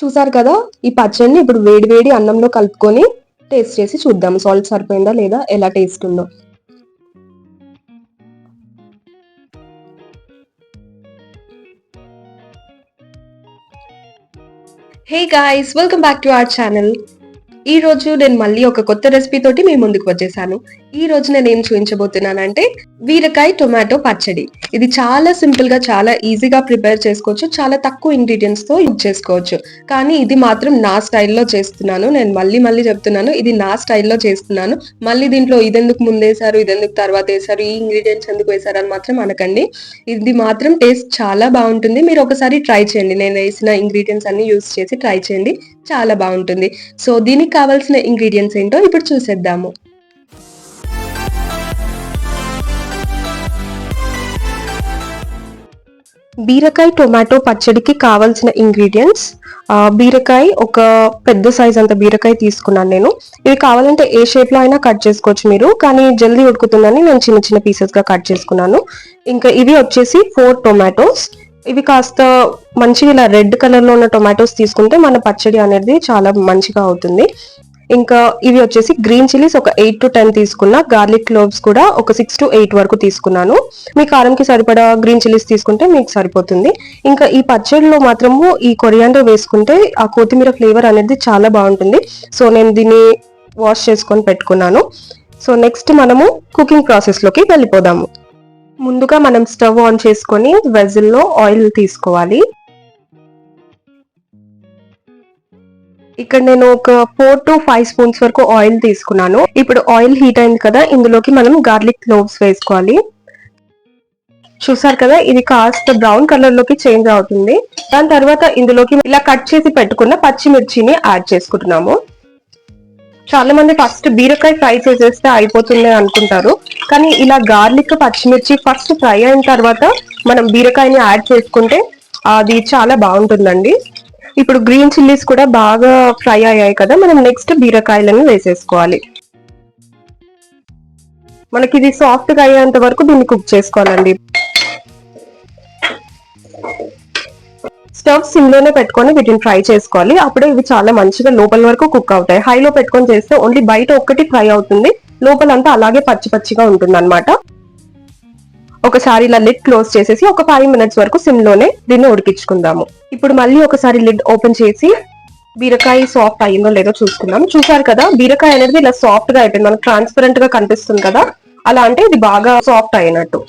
చూసారు కదా ఈ పచ్చడిని ఇప్పుడు వేడి వేడి అన్నంలో కలుపుకొని టేస్ట్ చేసి చూద్దాం. సాల్ట్ సరిపోయిందా లేదా ఎలా టేస్ట్ ఉందో. Hey guys welcome back to our channel ఈ రోజు నేను మళ్ళీ ఒక కొత్త రెసిపీ తోటి మీ ముందుకు వచ్చేసాను. ఈ రోజు నేను ఏం చూపించబోతున్నానంటే వీరకాయ టొమాటో పచ్చడి. ఇది చాలా సింపుల్గా చాలా ఈజీగా ప్రిపేర్ చేసుకోవచ్చు. చాలా తక్కువ ఇంగ్రీడియంట్స్తో యూజ్ చేసుకోవచ్చు. కానీ ఇది మాత్రం నా స్టైల్లో చేస్తున్నాను. నేను మళ్ళీ మళ్ళీ చెప్తున్నాను. ఇది నా స్టైల్లో చేస్తున్నాను. మళ్ళీ దీంట్లో ఇదెందుకు ముందేశారు ఇదెందుకు తర్వాత వేశారు ఈ ఇంగ్రీడియంట్స్ ఎందుకు వేశారు అని మాత్రం అనకండి. ఇది మాత్రం టేస్ట్ చాలా బాగుంటుంది. మీరు ఒకసారి ట్రై చేయండి. నేను వేసిన ఇంగ్రీడియంట్స్ అన్ని యూస్ చేసి ట్రై చేయండి. చాలా బాగుంటుంది. సో దీనికి కావాల్సిన ఇంగ్రీడియంట్స్ ఏంటో ఇప్పుడు చూసేద్దాము. బీరకాయ టొమాటో పచ్చడికి కావాల్సిన ఇంగ్రీడియంట్స్. బీరకాయ ఒక పెద్ద సైజ్ అంత బీరకాయ తీసుకున్నాను నేను. ఇవి కావాలంటే ఏ షేప్లో అయినా కట్ చేసుకోవచ్చు మీరు కానీ జల్దీ ఉడుకుతుందని నేను చిన్న చిన్న పీసెస్గా కట్ చేసుకున్నాను. ఇంకా ఇవి వచ్చేసి ఫోర్ టొమాటోస్ ఇవి కాస్త మంచిగా ఇలా రెడ్ కలర్లో ఉన్న టొమాటోస్ తీసుకుంటే మన పచ్చడి అనేది చాలా మంచిగా అవుతుంది. ఇంకా ఇవి వచ్చేసి గ్రీన్ చిల్లీస్ ఒక ఎయిట్ టు టెన్ తీసుకున్నా గార్లిక్ క్లోవ్స్ కూడా ఒక సిక్స్ టు ఎయిట్ వరకు తీసుకున్నాను. మీ కారంకి సరిపడా గ్రీన్ చిల్లీస్ తీసుకుంటే మీకు సరిపోతుంది. ఇంకా ఈ పచ్చడిలో మాత్రము ఈ కొరియాండర్ వేసుకుంటే ఆ కొత్తిమీర ఫ్లేవర్ అనేది చాలా బాగుంటుంది. సో నేను దీన్ని వాష్ చేసుకొని పెట్టుకున్నాను. సో నెక్స్ట్ మనము కుకింగ్ ప్రాసెస్లోకి వెళ్ళిపోదాము. ముందుగా మనం స్టవ్ ఆన్ చేసుకొని వెజిల్లో ఆయిల్ తీసుకోవాలి. ఇక్కడ నేను ఒక ఫోర్ టు ఫైవ్ స్పూన్స్ వరకు ఆయిల్ తీసుకున్నాను. ఇప్పుడు ఆయిల్ హీట్ అయింది కదా ఇందులోకి మనం గార్లిక్ క్లోవ్స్ వేసుకోవాలి. చూసారు కదా ఇది కాస్త బ్రౌన్ కలర్లోకి చేంజ్ అవుతుంది. దాని తర్వాత ఇందులోకి ఇలా కట్ చేసి పెట్టుకున్న పచ్చిమిర్చిని యాడ్ చేసుకుంటున్నాము. చాలా మంది ఫస్ట్ బీరకాయ ఫ్రై చేసేస్తే అయిపోతుంది అనుకుంటారు. కానీ ఇలా గార్లిక్ పచ్చిమిర్చి ఫస్ట్ ఫ్రై అయిన తర్వాత మనం బీరకాయని యాడ్ చేసుకుంటే అది చాలా బాగుంటుందండి. ఇప్పుడు గ్రీన్ చిల్లీస్ కూడా బాగా ఫ్రై అయ్యాయి కదా మనం నెక్స్ట్ బీరకాయలను వేసేసుకోవాలి. మనకి ఇది సాఫ్ట్గా అయ్యేంత వరకు దీన్ని కుక్ చేసుకోవాలండి. స్టవ్ సిమ్లోనే పెట్టుకొని వీటిని ఫ్రై చేసుకోవాలి. అప్పుడే ఇవి చాలా మంచిగా లోపల వరకు కుక్ అవుతాయి. హైలో పెట్టుకొని చేస్తే ఓన్లీ బయట ఒక్కటి ఫ్రై అవుతుంది. లోపలంతా అలాగే పచ్చి పచ్చిగా ఉంటుంది అనమాట ఒకసారి ఇలా లిడ్ క్లోజ్ చేసేసి ఒక ఫైవ్ మినిట్స్ వరకు సిమ్లోనే దీన్ని ఉడికించుకుందాము. ఇప్పుడు మళ్ళీ ఒకసారి లిడ్ ఓపెన్ చేసి బీరకాయ సాఫ్ట్ అయ్యిందో లేదో చూసుకుందాం చూసారు కదా బీరకాయ అనేది ఇలా సాఫ్ట్గా అయిపోయింది. మనకు ట్రాన్స్పరెంట్గా కనిపిస్తుంది కదా. అలా అంటే ఇది బాగా సాఫ్ట్ అయినట్టు.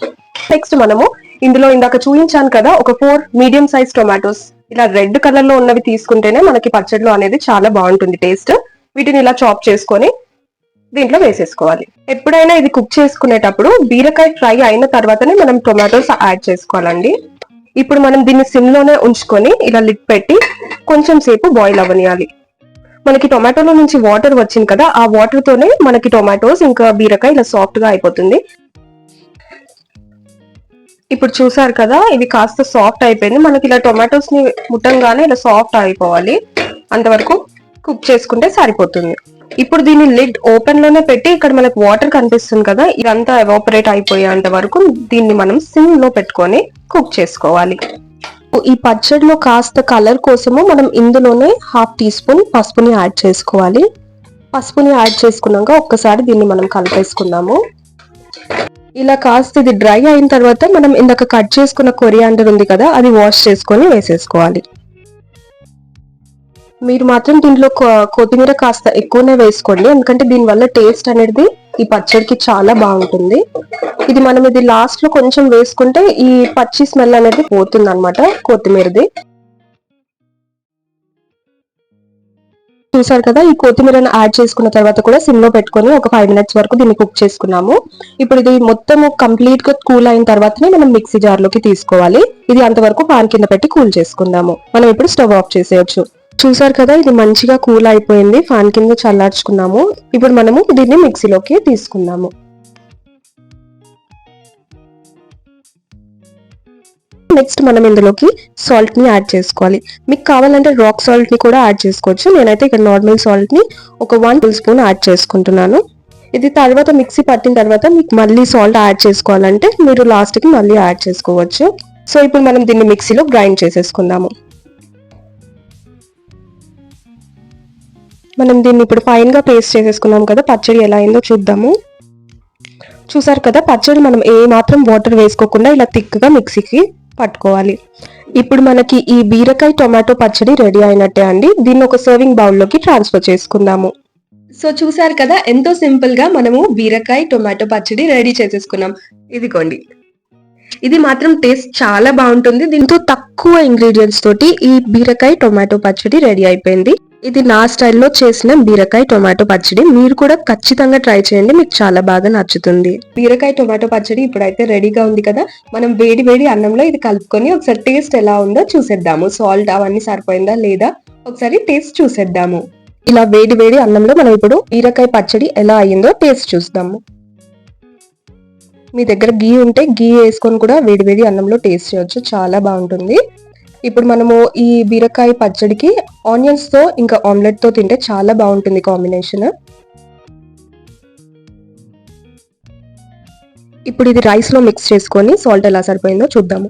నెక్స్ట్ మనము ఇందులో ఇందాక చూపించాను కదా ఒక ఫోర్ మీడియం సైజ్ టొమాటోస్ ఇలా రెడ్ కలర్లో ఉన్నవి తీసుకుంటేనే మనకి పచ్చడిలో అనేది చాలా బాగుంటుంది టేస్ట్ వీటిని ఇలా చాప్ చేసుకొని దీంట్లో వేసేసుకోవాలి. ఎప్పుడైనా ఇది కుక్ చేసుకునేటప్పుడు బీరకాయ ఫ్రై అయిన తర్వాతనే మనం టొమాటోస్ యాడ్ చేసుకోవాలండి. ఇప్పుడు మనం దీన్ని సిమ్లోనే ఉంచుకొని ఇలా లిడ్ పెట్టి కొంచెం సేపు బాయిల్ అవ్వనియాలి. మనకి టొమాటోలో నుంచి వాటర్ వచ్చింది కదా ఆ వాటర్ తోనే మనకి టొమాటోస్ ఇంకా బీరకాయ ఇలా సాఫ్ట్గా అయిపోతుంది. ఇప్పుడు చూసారు కదా ఇది కాస్త సాఫ్ట్ అయిపోయింది. మనకి ఇలా టొమాటోస్ని ముట్టంగానే ఇలా సాఫ్ట్ అయిపోవాలి. అంతవరకు కుక్ చేసుకుంటే సరిపోతుంది. ఇప్పుడు దీన్ని లిడ్ ఓపెన్లోనే పెట్టి ఇక్కడ మనకు వాటర్ కనిపిస్తుంది కదా ఇదంతా ఎవాపరేట్ అయిపోయేంత వరకు దీన్ని మనం సిమ్లో పెట్టుకొని కుక్ చేసుకోవాలి. ఈ పచ్చడిలో కాస్త కలర్ కోసము మనం ఇందులోనే హాఫ్ టీ స్పూన్ పసుపుని యాడ్ చేసుకోవాలి. పసుపుని యాడ్ చేసుకున్నాక ఒక్కసారి దీన్ని మనం కలిపేసుకుందాము. ఇలా కాస్త ఇది డ్రై అయిన తర్వాత మనం ఇందాక కట్ చేసుకున్న కొరియాండర్ ఉంది కదా అది వాష్ చేసుకొని వేసేసుకోవాలి. మీరు మాత్రం దీంట్లో కొత్తిమీర కాస్త ఎక్కువనే వేసుకోండి. ఎందుకంటే దీని వల్ల టేస్ట్ అనేది ఈ పచ్చడికి చాలా బాగుంటుంది. ఇది మనం ఇది లాస్ట్లో కొంచెం వేసుకుంటే ఈ పచ్చి స్మెల్ అనేది పోతుంది అనమాట కొత్తిమీరది. చూసారు కదా ఈ కొత్తిమీరను యాడ్ చేసుకున్న తర్వాత కూడా సిమ్లో పెట్టుకొని ఒక ఫైవ్ మినిట్స్ వరకు దీన్ని కుక్ చేసుకున్నాము. ఇప్పుడు ఇది మొత్తం కంప్లీట్గా కూల్ అయిన తర్వాతనే మనం మిక్సీ జార్లోకి తీసుకోవాలి. ఇది అంతవరకు పాన్ కింద పెట్టి కూల్ చేసుకుందాము. మనం ఇప్పుడు స్టవ్ ఆఫ్ చేసేయచ్చు. చూసారు కదా ఇది మంచిగా కూల్ అయిపోయింది. ఫ్యాన్ కింద చల్లార్చుకున్నాము. ఇప్పుడు మనము దీన్ని మిక్సీలోకి తీసుకుందాము. నెక్స్ట్ మనం ఇందులోకి సాల్ట్ని యాడ్ చేసుకోవాలి. మీకు కావాలంటే రాక్ సాల్ట్ని కూడా యాడ్ చేసుకోవచ్చు. నేనైతే ఇక్కడ నార్మల్ సాల్ట్ని ఒక వన్ టేబుల్ స్పూన్ యాడ్ చేసుకుంటున్నాను. ఇది తర్వాత మిక్సీ పట్టిన తర్వాత మీకు మళ్ళీ సాల్ట్ యాడ్ చేసుకోవాలంటే మీరు లాస్ట్కి మళ్ళీ యాడ్ చేసుకోవచ్చు. సో ఇప్పుడు మనం దీన్ని మిక్సీలో గ్రైండ్ చేసేసుకుందాము. మనం దీన్ని ఇప్పుడు ఫైన్గా పేస్ట్ చేసేసుకున్నాం కదా పచ్చడి ఎలా అయిందో చూద్దాము. చూసారు కదా పచ్చడి మనం ఏ మాత్రం వాటర్ వేసుకోకుండా ఇలా థిక్గా మిక్సీకి పట్టుకోవాలి. ఇప్పుడు మనకి ఈ బీరకాయ టొమాటో పచ్చడి రెడీ అయినట్టే అండి. దీన్ని ఒక సర్వింగ్ బౌల్లోకి ట్రాన్స్ఫర్ చేసుకుందాము. సో చూసారు కదా ఎంతో సింపుల్గా మనము బీరకాయ టొమాటో పచ్చడి రెడీ చేసేసుకున్నాం. ఇదిగోండి. ఇది మాత్రం టేస్ట్ చాలా బాగుంటుంది. దీంతో తక్కువ ఇంగ్రీడియంట్స్ తోటి ఈ బీరకాయ టొమాటో పచ్చడి రెడీ అయిపోయింది. ఇది నా స్టైల్లో చేసిన బీరకాయ టొమాటో పచ్చడి. మీరు కూడా ఖచ్చితంగా ట్రై చేయండి. మీకు చాలా బాగా నచ్చుతుంది. బీరకాయ టొమాటో పచ్చడి ఇప్పుడైతే రెడీగా ఉంది కదా. మనం వేడి వేడి అన్నంలో ఇది కలుపుకొని ఒకసారి టేస్ట్ ఎలా ఉందో చూసేద్దాము. సాల్ట్ అవన్నీ సరిపోయిందా లేదా? ఒకసారి టేస్ట్ చూసేద్దాము. ఇలా వేడి వేడి అన్నంలో మనం ఇప్పుడు బీరకాయ పచ్చడి ఎలా అయ్యిందో టేస్ట్ చూద్దాము. మీ దగ్గర గీ ఉంటే గీ వేసుకొని కూడా వేడివేడి అన్నంలో టేస్ట్ చేయొచ్చు. చాలా బాగుంటుంది. ఇప్పుడు మనము ఈ బీరకాయ పచ్చడికి ఆనియన్స్తో ఇంకా ఆమ్లెట్తో తింటే చాలా బాగుంటుంది కాంబినేషన్ ఇప్పుడు ఇది రైస్లో మిక్స్ చేసుకొని సాల్ట్ ఎలా సరిపోయిందో చూద్దాము.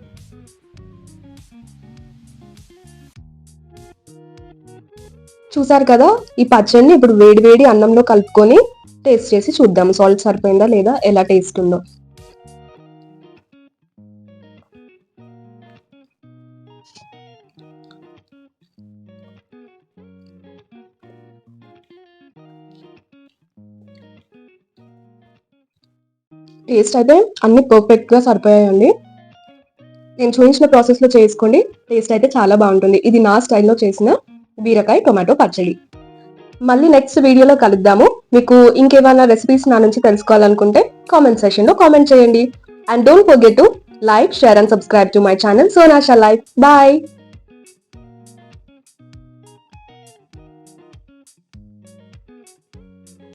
చూసారు కదా ఈ పచ్చడిని ఇప్పుడు వేడి వేడి అన్నంలో కలుపుకొని టేస్ట్ చేసి చూద్దాము. సాల్ట్ సరిపోయిందా లేదా ఎలా టేస్ట్ ఉందో. టేస్ట్ అయితే అన్ని పర్ఫెక్ట్గా సరిపోయాయండి. నేను చూపించిన ప్రాసెస్లో చేసుకోండి. టేస్ట్ అయితే చాలా బాగుంటుంది. ఇది నా స్టైల్లో చేసిన బీరకాయ టొమాటో పచ్చడి. మళ్ళీ నెక్స్ట్ వీడియోలో కలుద్దాము. మీకు ఇంకేమైనా రెసిపీస్ నా నుంచి తెలుసుకోవాలనుకుంటే కామెంట్ సెషన్లో కామెంట్ చేయండి. And don't forget to like share and subscribe to my channel Sonasha life bye